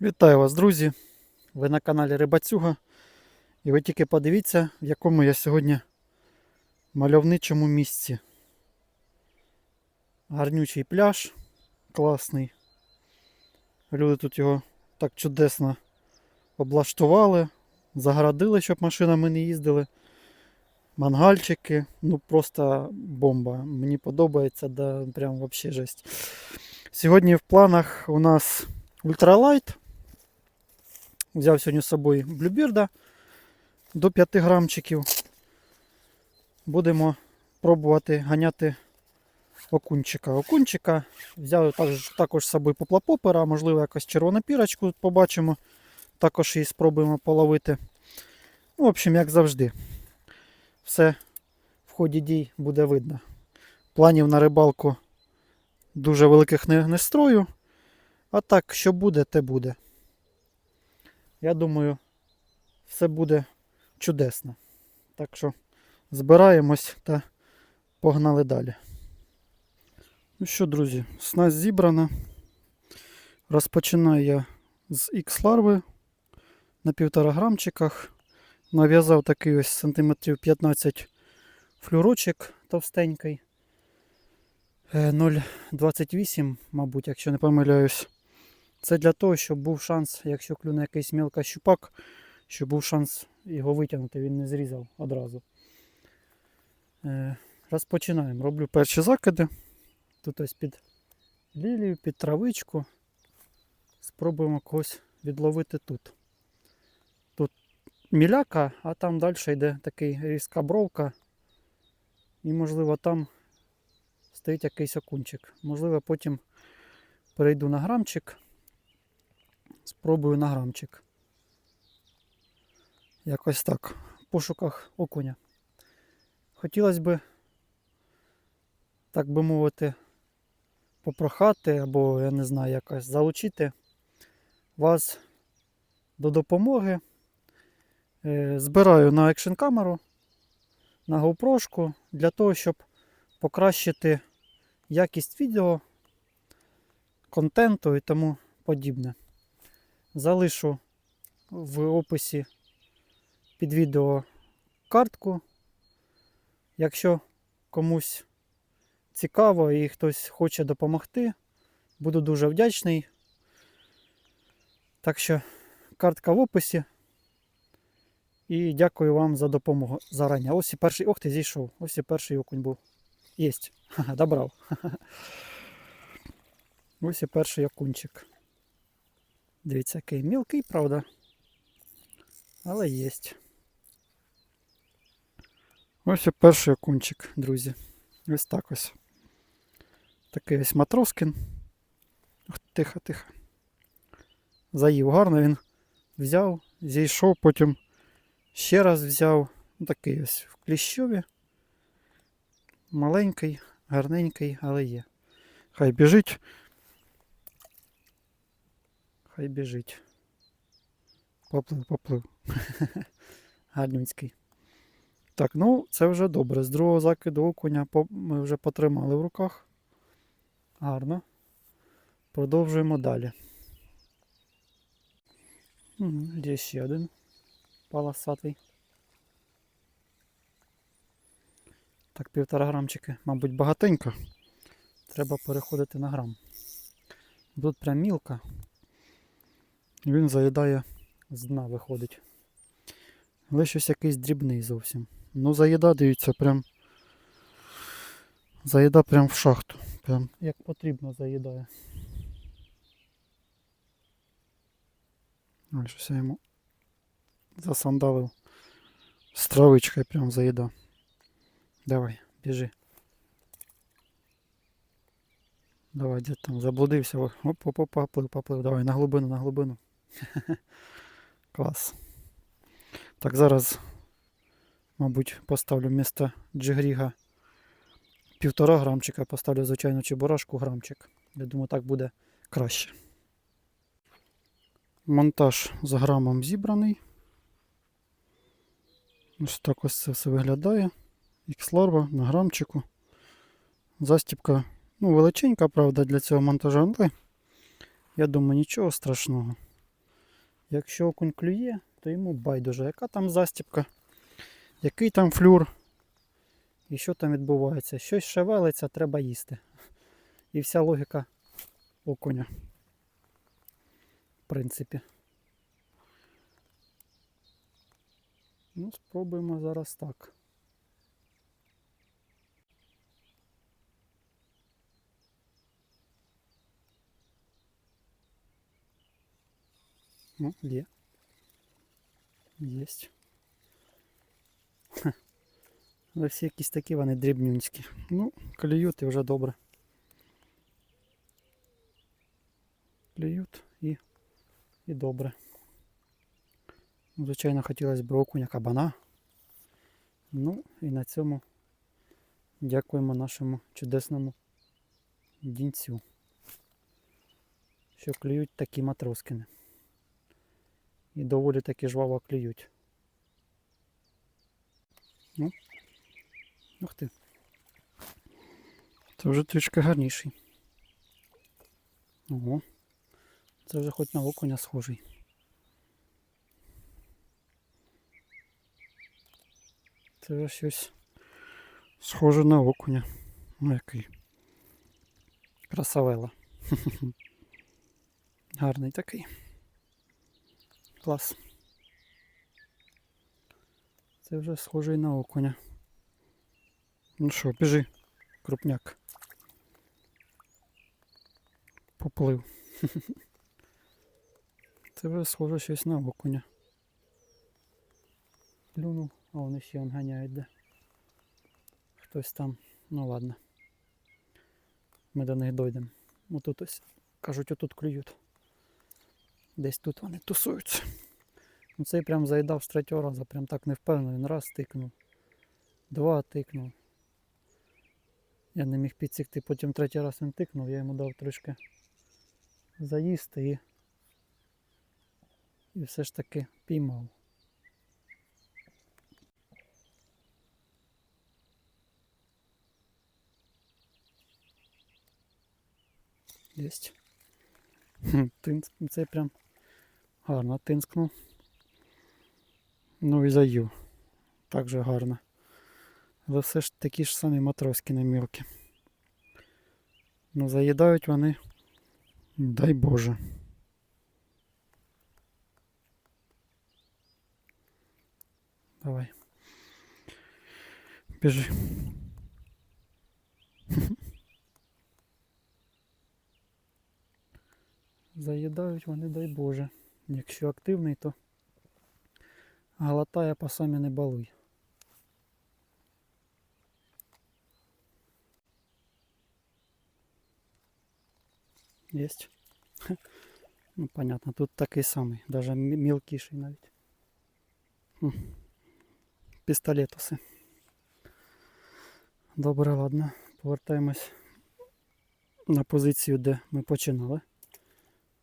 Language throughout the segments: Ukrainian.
Вітаю вас, друзі! Ви на каналі Рибацюга. І ви тільки подивіться, в якому я сьогодні мальовничому місці. Гарнючий пляж, класний. Люди тут його так чудесно облаштували, загородили, щоб машинами не їздили. Мангальчики, ну просто бомба. Мені подобається, да, прям вообще жесть. Сьогодні в планах у нас ультралайт. Взяв сьогодні з собою блюбірда до 5 грамчиків. Будемо пробувати ганяти окунчика. Окунчика взяв також, також з собою поплапопера, можливо, якось червону пірочку побачимо. Також її спробуємо половити. Ну, в общем, як завжди. Все в ході дій буде видно. Планів на рибалку дуже великих не строю. А так, що буде, те буде. Я думаю, все буде чудесно. Так що збираємось та погнали далі. Ну що, друзі, снасть зібрана. Розпочинаю я з X-ларви на півтора грамчиках. Нав'язав такий ось сантиметрів 15 флюрочок товстенький. Е, 0,28, мабуть, якщо не помиляюсь. Це для того, щоб був шанс, якщо клюне якийсь мілка щупак, щоб був шанс його витягнути, він не зрізав одразу. Е, розпочинаємо. Роблю перші закиди. Тут ось під лілію, під травичку. Спробуємо когось відловити тут. Тут міляка, а там далі йде такий різка бровка. І, можливо, там стоїть якийсь окунчик. Можливо, потім перейду на грамчик. Спробую на грамчик. Якось так. В пошуках окуня. Хотілося б, так би мовити, попрохати або, я не знаю, якось залучити вас до допомоги. Е, Збираю на екшн камеру, на GoPro для того, щоб покращити якість відео, контенту і тому подібне. Залишу в описі під відео картку. Якщо комусь цікаво і хтось хоче допомогти, буду дуже вдячний. Так що картка в описі. І дякую вам за допомогу зарані. Ось і перший. Ох ти зійшов. Ось і перший окунь був. Єсть. Добрав. Ось і перший окунчик. Дивіться, який мілкий, правда. Але є. Ось і перший окунчик, друзі. Ось так ось. Такий ось матроскін. Тихо, тихо. Заїв гарно він взяв, зійшов, потім ще раз взяв. Ну, такий ось в кліщові. Маленький, гарненький, але є. Хай біжить. Хай біжить. Поплив, поплив. Гарнюцький. Так, ну це вже добре. З другого закиду окуня ми вже потримали в руках. Гарно. Продовжуємо далі. Є ще один полосатий. Так, півтора грамчики, мабуть, багатенько. Треба переходити на грам. Тут прям мілка. Він заїдає з дна виходить. Але щось якийсь дрібний зовсім. Ну, заїда, дивіться, прям. Заїда прям в шахту. Прям як потрібно заїдає. Ой, щось я йому засандалив. З травичкою прям заїда. Давай, біжи. Давай, де там заблудився. Оп, оп, оп, поплив, поплив. Давай, на глибину, на глибину. Клас. Так, зараз, мабуть, поставлю вмісто джигріга півтора грамчика, поставлю, звичайно, чебурашку грамчик. Я думаю, так буде краще. Монтаж з грамом зібраний. Ось так ось це все виглядає. X-ларва на грамчику. Застіпка ну, величенька, правда, для цього монтажа, але я думаю, нічого страшного. Якщо окунь клює, то йому байдуже, яка там застіпка, який там флюр і що там відбувається. Щось шевелиться, треба їсти. І вся логіка окуня. В принципі. Ну, спробуємо зараз так. Ну, є. Єсть. Хе. Але всі якісь такі вони дрібнюнські. Ну, клюють і вже добре. Клюють і, і добре. Звичайно, хотілося б окуня кабана. Ну і на цьому дякуємо нашому чудесному дінцю, що клюють такі матроскини. І доволі таки жваво клюють. Ну, ух ти. Це вже трішки гарніший. Ого. Це вже хоч на окуня схожий. Це вже щось схоже на окуня. Ну який. Красавела. Гарний такий. Клас. Це вже схожий на окуня. Ну що, біжи, крупняк. Поплив. Це вже схоже щось на окуня. Плюнув, а вони ще он ганяють, де. Хтось там. Ну ладно. Ми до них дойдемо. Отут ось. Кажуть, отут клюють. Десь тут вони тусуються. Ну цей прям заїдав з третього разу, прям так не впевнений. Він раз тикнув. Два тикнув. Я не міг підсікти, потім третій раз він тикнув, я йому дав трішки заїсти і, і все ж таки піймав. Єсть. Цей прям гарно тинскнув. Ну і заю. Так же гарно. Але все ж такі ж самі матроски не мілкі. Ну заїдають вони. Дай Боже. Давай. Біжи. Заїдають вони, дай Боже. Якщо активний, то глотає по самі не балуй. Есть. Ну, понятно, тут такий самий, даже мілкіший навіть. Пістолетуси. Добре, ладно. Повертаємось на позицію, де ми починали.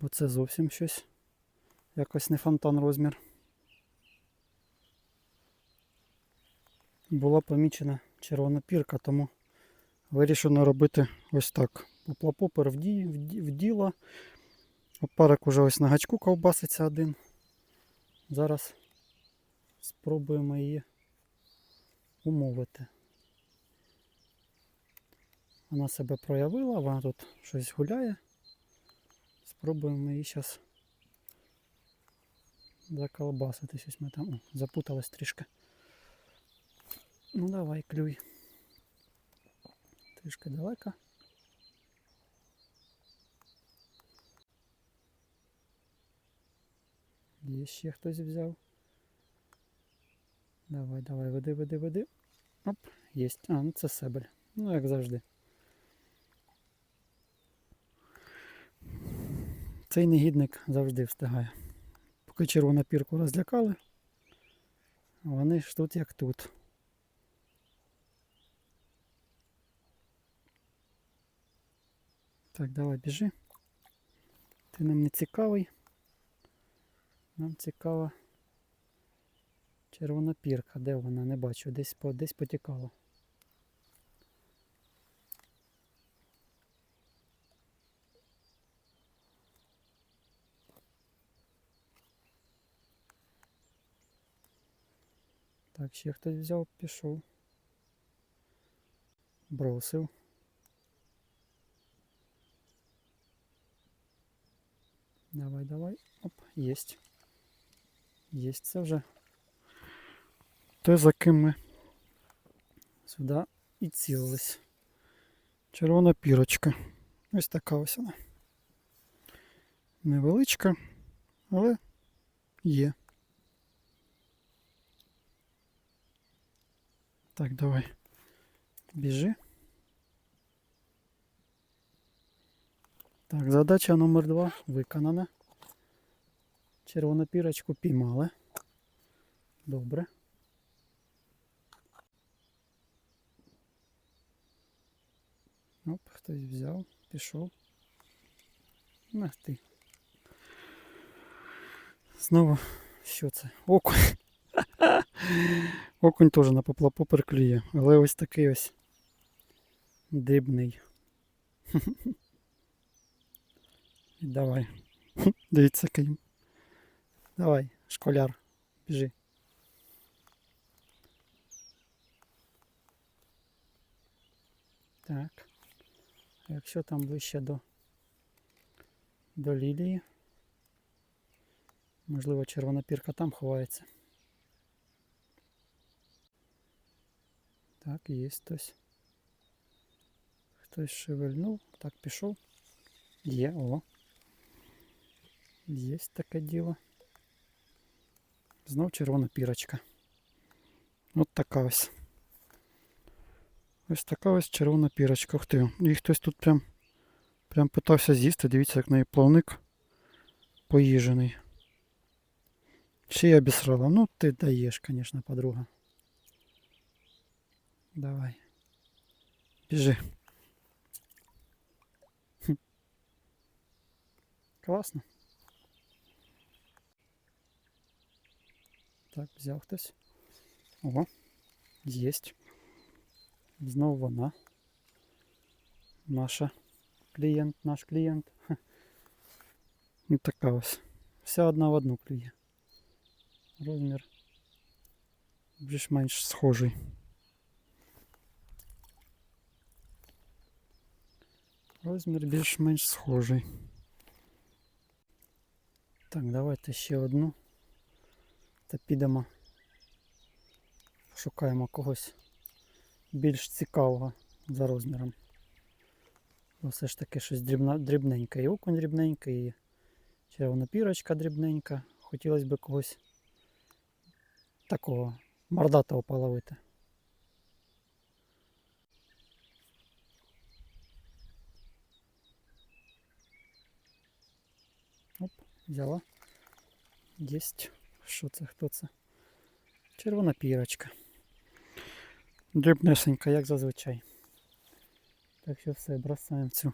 Бо це зовсім щось. Якось не фонтан розмір. Була помічена червона пірка, тому вирішено робити ось так. Поплапопер в, ді, в, в діло. Опарик уже ось на гачку ковбаситься один. Зараз спробуємо її умовити. Вона себе проявила, вона тут щось гуляє. Спробуємо її зараз заколбасити. Щось ми там О, запутались трішки. Ну давай, клюй. Трішки далеко. Є ще хтось взяв. Давай, давай, веди, веди, веди. Оп, єсть. А, ну це себель. Ну, як завжди. Цей негідник завжди встигає. Поки червону пірку розлякали, вони ж тут як тут. Так, давай біжи. Ти нам не цікавий. Нам цікава червона пірка. Де вона? Не бачу. Десь, десь потікала. Так, ще хтось взяв, пішов. Бросив. Давай, давай. Оп, єсть. Єсть це вже. Те, за ким ми сюди і цілились. Червона пірочка. Ось така ось вона. Невеличка, але є. Так, давай. Біжи. Так, задача номер два виконана. Червону пірочку піймали. Добре. Оп, хтось взяв, пішов. На ти. Знову, що це? Окунь. Окунь теж на поплапу переклює, але ось такий ось дрібний. Давай. Дивіться який. Давай, школяр, біжи. Так. Якщо там ближче до, до лілії, можливо, червона пірка там ховається. Так, є хтось. Хтось шевельнув. Так, пішов. Є, о. Є таке діло. Знов червона пірочка. От така ось. Ось така ось червона пірочка. Ух ти. І хтось тут прям, прям питався з'їсти. Дивіться, як неї плавник поїжений. Ще й обісрала. Ну, ти даєш, звісно, подруга. Давай. Біжи. Хм. Класно. Так, взяв хтось. Ого, єсть. Знову вона. Наша клієнт, наш клієнт. Хе. Ну така ось. Вся одна в одну клює. Розмір більш-менш схожий. Розмір більш-менш схожий. Так, давайте ще одну. Та підемо. Шукаємо когось більш цікавого за розміром. Бо все ж таки щось дрібна, дрібненьке. І окунь дрібненький, і червона пірочка дрібненька. Хотілося б когось такого мордатого половити. Оп, взяла. Єсть. Що це? Хто це? Червона пірочка. Дрібнесенька, як зазвичай. Так що все, бросаємо цю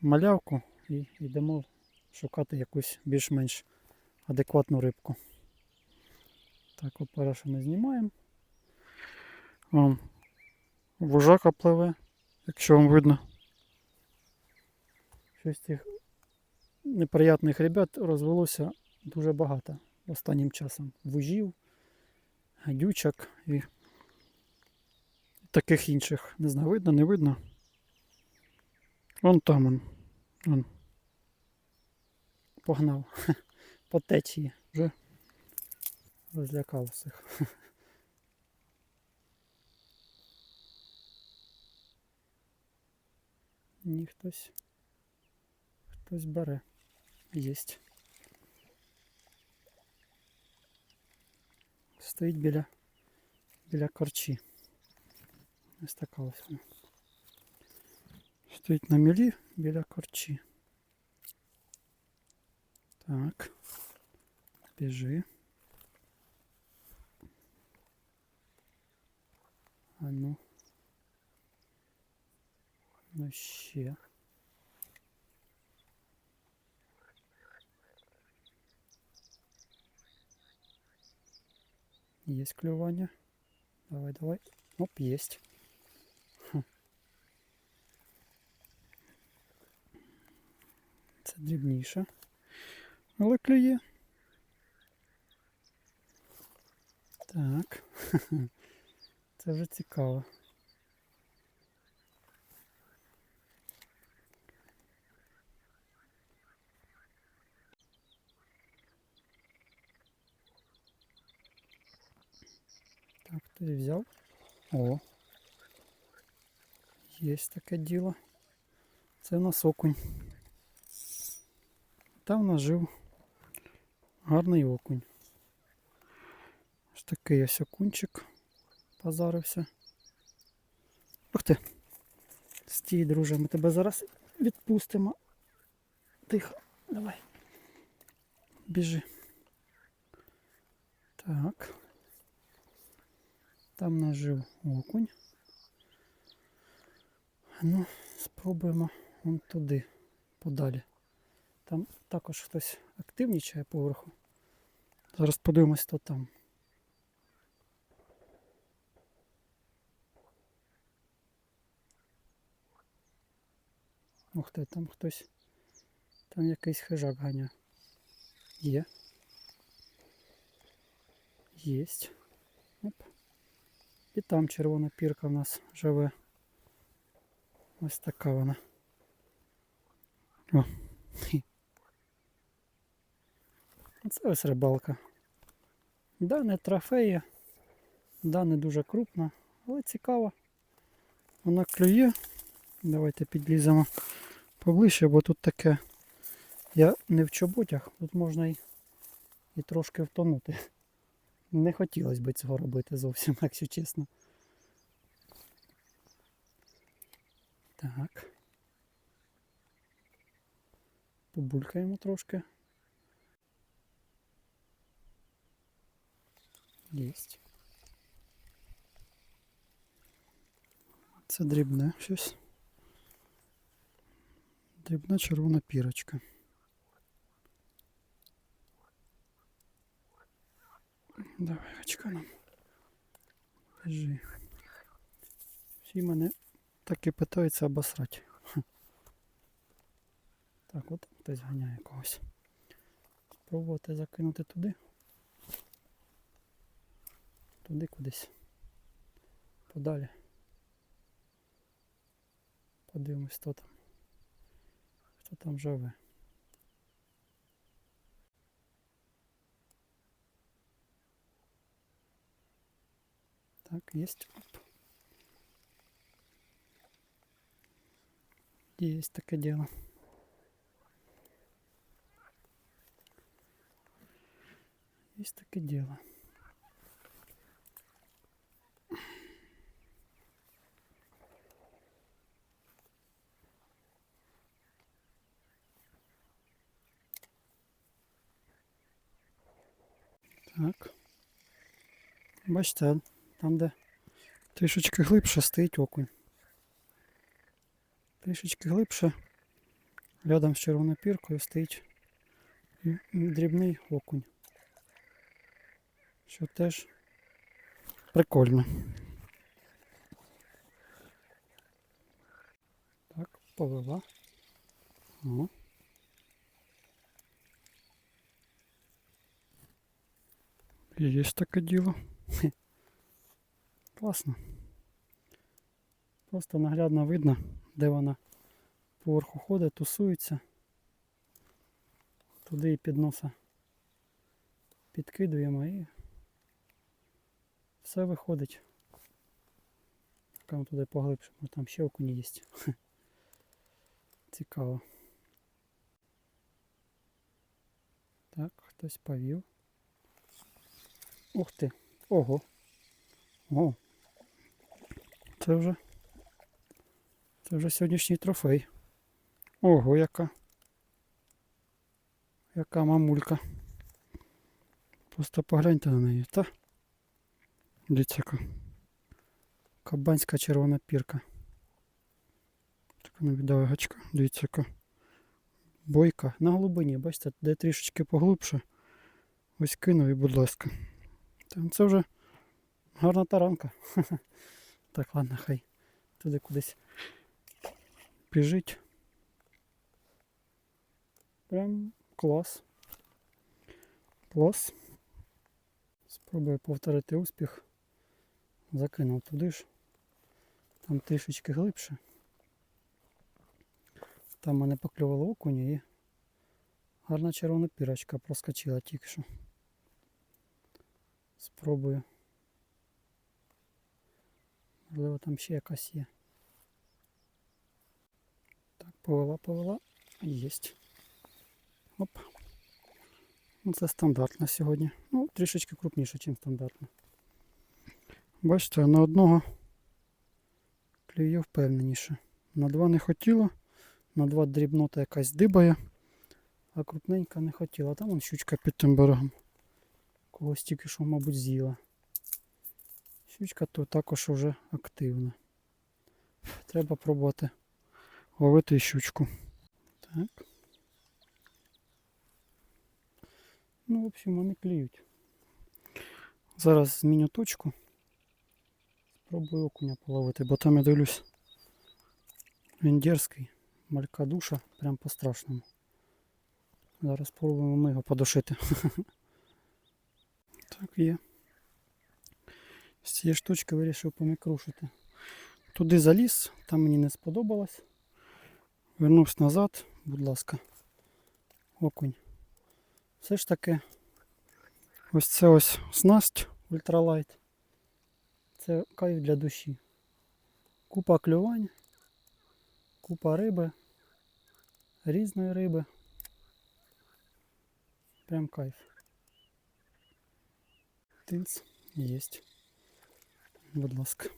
малявку і йдемо шукати якусь більш-менш адекватну рибку. Так, опарашу ми знімаємо. Вужака пливе, якщо вам видно. Щось цих неприятних ребят розвелося дуже багато останнім часом. Вужів, гадючок і таких інших. Не знаю, видно, не видно. Вон там он. Вон. Погнав. По течії. Вже розлякав всіх. Ні, хтось. Хтось бере. Єсть. Стоїть біля, біля корчі. Ось така ось вона. Стоїть на мілі біля корчі. Так. Біжи. А ну. Ну ще. Есть клювання. Давай, давай. Оп, есть. Хм. Це дрібніше. Але клює. Так. Це вже цікаво. Хтось взяв. О. Є таке діло. Це в нас окунь. Там в нас жив гарний окунь. Ось такий ось окунчик позарився. Ух ти! Стій, друже, ми тебе зараз відпустимо. Тихо, давай. Біжи. Так. Там нас жив окунь. Ну, спробуємо вон туди, подалі. Там також хтось активнічає поверху. Зараз подивимось, хто там. Ух ти, там хтось. Там якийсь хижак ганя. Є. Єсть. І там червона пірка в нас живе. Ось така вона. О. Це ось рибалка. Да, не трофеї, да, не дуже крупна, але цікаво. Вона клює. Давайте підліземо поближче, бо тут таке. Я не в чоботях, тут можна і, і трошки втонути. Не хотілося б цього робити зовсім, якщо чесно. Так. Побулькаємо трошки. Єсть. Це дрібне щось. Дрібна червона пірочка. Давай, очка нам. Біжи. Всі мене так і питаються обосрати. Так, от хтось ганяє когось. Спробувати закинути туди. Туди кудись. Подалі. Подивимось, хто там. Хто там живе. Так, есть. Есть такое дело. Есть такое дело. Так. Бачите, там, де трішечки глибше стоїть окунь. Трішечки глибше, рядом з червоною піркою стоїть дрібний окунь. Що теж прикольно. Так, повела. О. Є таке діло. Класно. Просто наглядно видно, де вона поверху ходить, тусується. Туди і під носа підкидуємо і все виходить. Там туди поглибше, бо там ще окуні є. Цікаво. Так, хтось повів. Ух ти. Ого. О. Це вже. Це вже сьогоднішній трофей. Ого, яка. Яка мамулька. Просто погляньте на неї, та? Дивіться яка. Кабанська червона пірка. Така невідавигачка. Дивіться яка. Бойка. На глибині, бачите, де трішечки поглибше. Ось кинув і будь ласка. Це вже гарна таранка. Так, ладно, хай туди кудись біжить. Прям клас. Клас. Спробую повторити успіх. Закинув туди ж. Там трішечки глибше. Там мене поклювало окуня і гарна червона пірочка проскочила тільки що. Спробую. Можливо, там ще якась є. Так, повела, повела. Єсть. Оп. Ну, це стандарт на сьогодні. Ну, трішечки крупніше, ніж стандартно. Бачите, на одного клює впевненіше. На два не хотіло, на два дрібнота якась дибає, а крупненька не хотіла. Там вон щучка під тим берегом. Когось тільки що, мабуть, з'їла. Щучка тут також вже активна. Треба пробувати ловити щучку. Так. Ну, в общем, вони клюють. Зараз зміню точку. Спробую окуня половити, бо там я дивлюсь. Він дерзкий, малька душа, прям по-страшному. Зараз спробуємо ми його подушити. Так, є. З цієї штучки вирішив помікрушити. Туди заліз, там мені не сподобалось. Вернувся назад, будь ласка. Окунь. Все ж таки, ось це ось снасть ультралайт. Це кайф для душі. Купа клювань, купа риби, різної риби. Прям кайф. Тинц єсть. Будь ласка.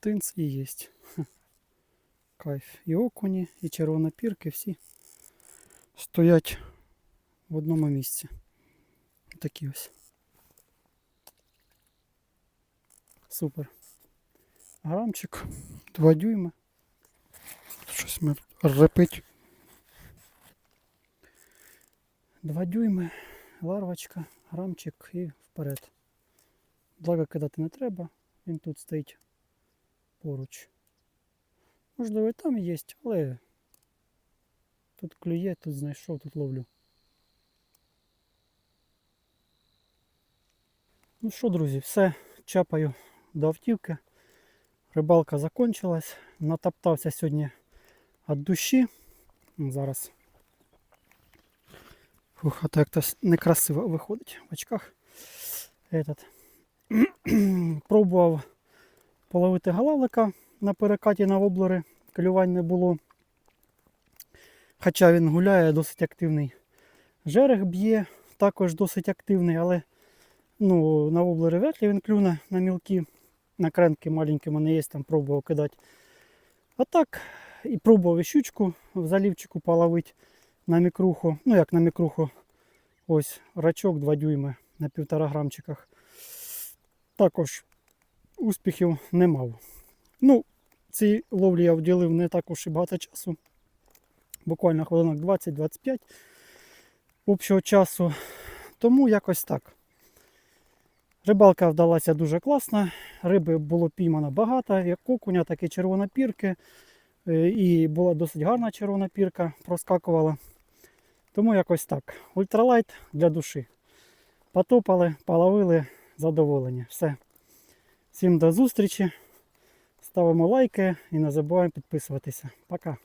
Тинц і єсть. Кайф. І окуні, і червонопірки всі стоять в одному місці. Такі ось. Супер. Грамчик, 2 дюйма. Щось ми репить. 2 дюйми, ларвочка, грамчик і вперед. Благо кидати не треба, він тут стоїть поруч. Можливо, і там є, але тут клює, тут знайшов, тут ловлю. Ну що, друзі, все, чапаю до автівки. Рибалка закончилась. Натоптався сьогодні від душі. Зараз. Фух, а то як-то некрасиво виходить в очках. Этот. Пробував половити галавлика на перекаті на воблери. Клювань не було. Хоча він гуляє, досить активний. Жерех б'є, також досить активний, але ну, на воблери ли він клюне на мілкі, на кренки маленькі мене є, там пробував кидати. А так, і пробував і щучку в залівчику половити на мікруху. Ну як на мікруху. Ось рачок 2 дюйми на півтора грамчиках. Також успіхів не мав. Ну, цій ловлі я вділив не також і багато часу. Буквально хвилинок 20-25 общого часу. Тому якось так. Рибалка вдалася дуже класна. Риби було піймано багато, як окуня, так і червона пірки. Е, І була досить гарна червона пірка, проскакувала. Тому якось так. Ультралайт для душі. Потопали, половили, задоволені. Все. Всім до зустрічі. Ставимо лайки і не забуваємо підписуватися. Пока.